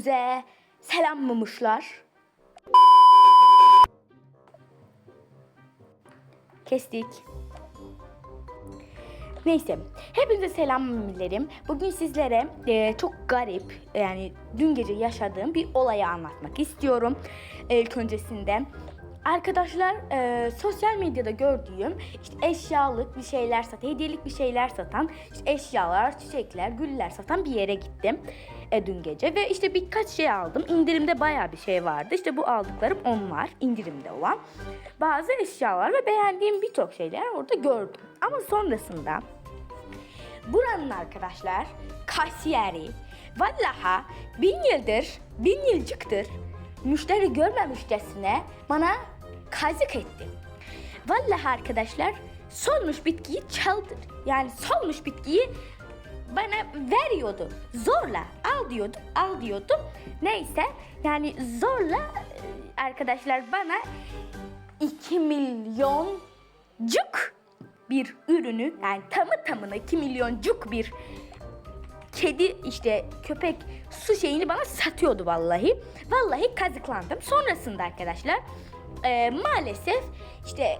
yüze selammamışlar. Kestik. Neyse, hepinize selam millerim. Bugün sizlere e, çok garip, yani dün gece yaşadığım bir olayı anlatmak istiyorum. E, öncesinde. Arkadaşlar, e, sosyal medyada gördüğüm işte eşyalık bir şeyler satan, hediyelik bir şeyler satan, işte eşyalar, çiçekler, güller satan bir yere gittim e, dün gece. Ve işte birkaç şey aldım. İndirimde bayağı bir şey vardı. İşte bu aldıklarım onlar, indirimde olan. Bazı eşyalar ve beğendiğim birçok şeyler orada gördüm. Ama sonrasında buranın arkadaşlar kasiyeri vallaha bin yıldır, bin yılcıktır müşteri görmemişçesine bana kazık etti. Vallahi arkadaşlar solmuş bitkiyi çaldı. Yani solmuş bitkiyi bana veriyordu. Zorla al diyordu, al diyordu. Neyse yani zorla e, arkadaşlar bana 2 milyoncuk bir ürünü yani tamı tamına 2 milyoncuk bir kedi işte köpek su şeyini bana satıyordu vallahi. Vallahi kazıklandım. Sonrasında arkadaşlar e, maalesef işte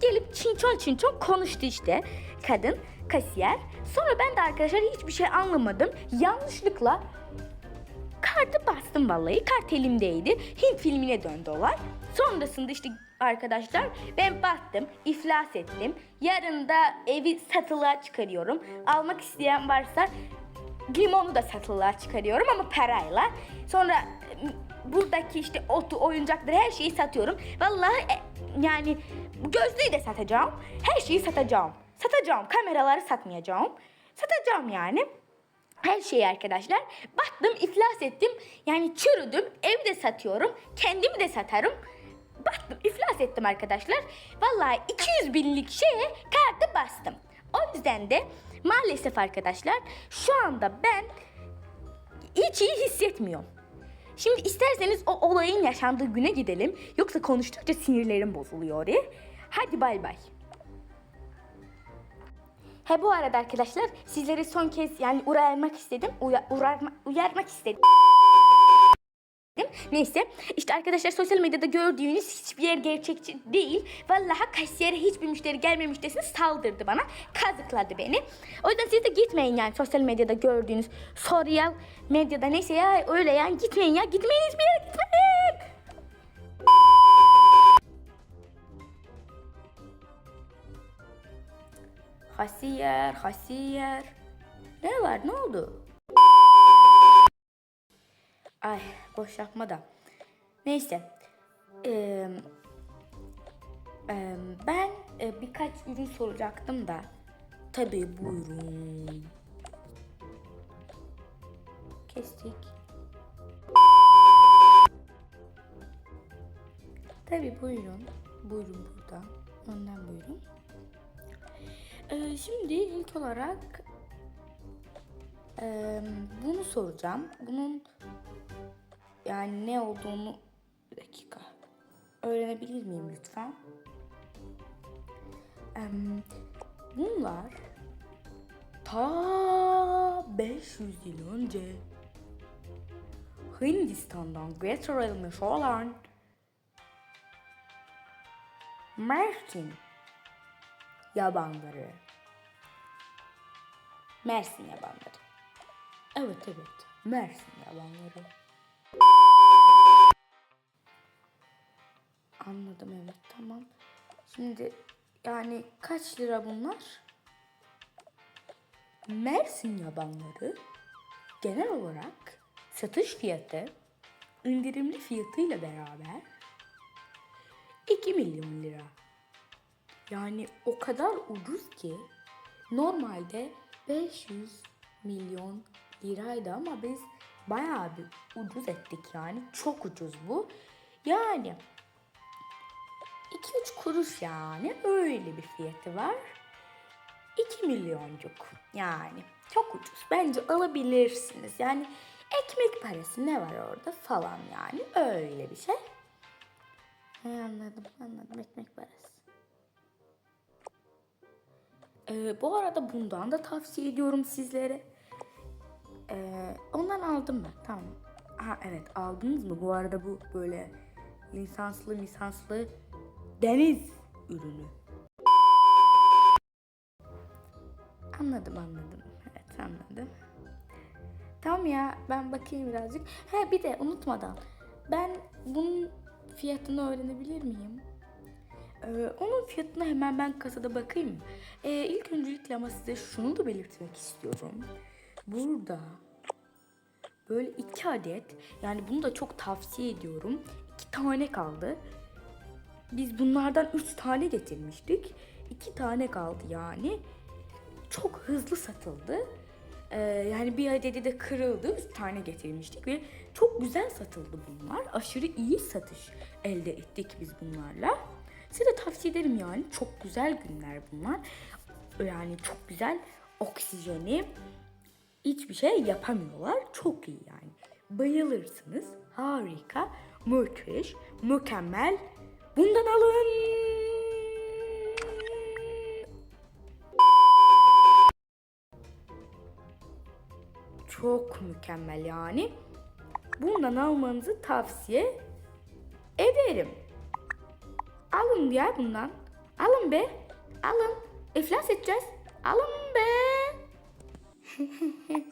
gelip çinçon çinçon konuştu işte kadın kasiyer. Sonra ben de arkadaşlar hiçbir şey anlamadım. Yanlışlıkla kartı bastım vallahi. Kart elimdeydi. Hint filmine döndü olay. Sonrasında işte arkadaşlar ben battım, iflas ettim. Yarın da evi satılığa çıkarıyorum. Almak isteyen varsa limonu da satılığa çıkarıyorum ama parayla. Sonra buradaki işte otu, oyuncakları her şeyi satıyorum. Vallahi e, yani gözlüğü de satacağım. Her şeyi satacağım. Satacağım. Kameraları satmayacağım. Satacağım yani. Her şeyi arkadaşlar. Battım, iflas ettim. Yani çürüdüm. Evi de satıyorum. Kendimi de satarım. Battım, iflas ettim arkadaşlar. Vallahi 200 binlik şeye kartı bastım. O yüzden de maalesef arkadaşlar şu anda ben hiç iyi hissetmiyorum. Şimdi isterseniz o olayın yaşandığı güne gidelim. Yoksa konuştukça sinirlerim bozuluyor. Hadi bay bay. He bu arada arkadaşlar sizleri son kez yani uyarmak istedim. Uya, urarma- uyarmak istedim. Neyse işte arkadaşlar sosyal medyada gördüğünüz hiçbir yer gerçekçi değil. Vallahi kasiyere hiçbir müşteri gelmemiş desin saldırdı bana. Kazıkladı beni. O yüzden siz de gitmeyin yani sosyal medyada gördüğünüz sosyal medyada neyse ya öyle yani gitmeyin ya gitmeyin hiçbir yere gitmeyin. Hasiyer, hasiyer. Ne var ne oldu? Ay boş yapma da. Neyse. Ee, ben birkaç ürün soracaktım da. Tabii buyurun. Kestik. Tabii buyurun. Buyurun burada. Önden buyurun. Ee, şimdi ilk olarak e, bunu soracağım. Bunun yani ne olduğunu bir dakika öğrenebilir miyim lütfen? Bunlar ta 500 yıl önce Hindistan'dan getirilmiş olan Mersin yabanları. Mersin yabanları. Evet evet. Mersin yabanları. Anladım evet tamam. Şimdi yani kaç lira bunlar? Mersin yabanları genel olarak satış fiyatı indirimli fiyatıyla beraber 2 milyon lira. Yani o kadar ucuz ki normalde 500 milyon liraydı ama biz bayağı bir ucuz ettik yani. Çok ucuz bu. Yani 2-3 kuruş yani öyle bir fiyatı var. 2 milyoncuk yani çok ucuz. Bence alabilirsiniz. Yani ekmek parası ne var orada falan yani öyle bir şey. He, anladım anladım ekmek parası. Ee, bu arada bundan da tavsiye ediyorum sizlere. Ee, ondan aldım ben tamam. Ha evet aldınız mı? Bu arada bu böyle lisanslı lisanslı deniz ürünü. Anladım anladım. Evet anladım. Tamam ya ben bakayım birazcık. He bir de unutmadan ben bunun fiyatını öğrenebilir miyim? Ee, onun fiyatına hemen ben kasada bakayım. Ee, ilk öncelikle ama size şunu da belirtmek istiyorum. Burada böyle iki adet yani bunu da çok tavsiye ediyorum. İki tane kaldı. Biz bunlardan üç tane getirmiştik. İki tane kaldı yani. Çok hızlı satıldı. Ee, yani bir adedi de kırıldı. Üç tane getirmiştik ve çok güzel satıldı bunlar. Aşırı iyi satış elde ettik biz bunlarla. Size de tavsiye ederim yani. Çok güzel günler bunlar. Yani çok güzel oksijeni hiçbir şey yapamıyorlar. Çok iyi yani. Bayılırsınız. Harika, müthiş, mükemmel. Bundan alın. Çok mükemmel yani. Bundan almanızı tavsiye ederim. Alın ya bundan. Alın be. Alın. İflas edeceğiz. Alın be.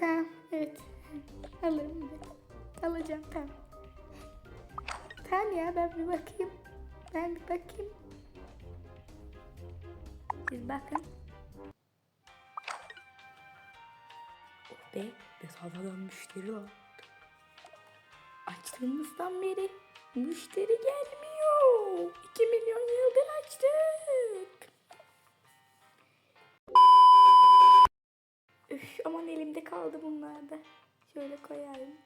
tamam evet. Ben. Alacağım tamam. Tamam ya ben bir bakayım. Ben bir bakayım. Siz bakın. Oh be bedavadan müşteri var. Açtığımızdan beri müşteri gelmiyor. 2 milyon yıldır açtık. Üf, aman elimde kaldı bunlar da. Şöyle koyayım.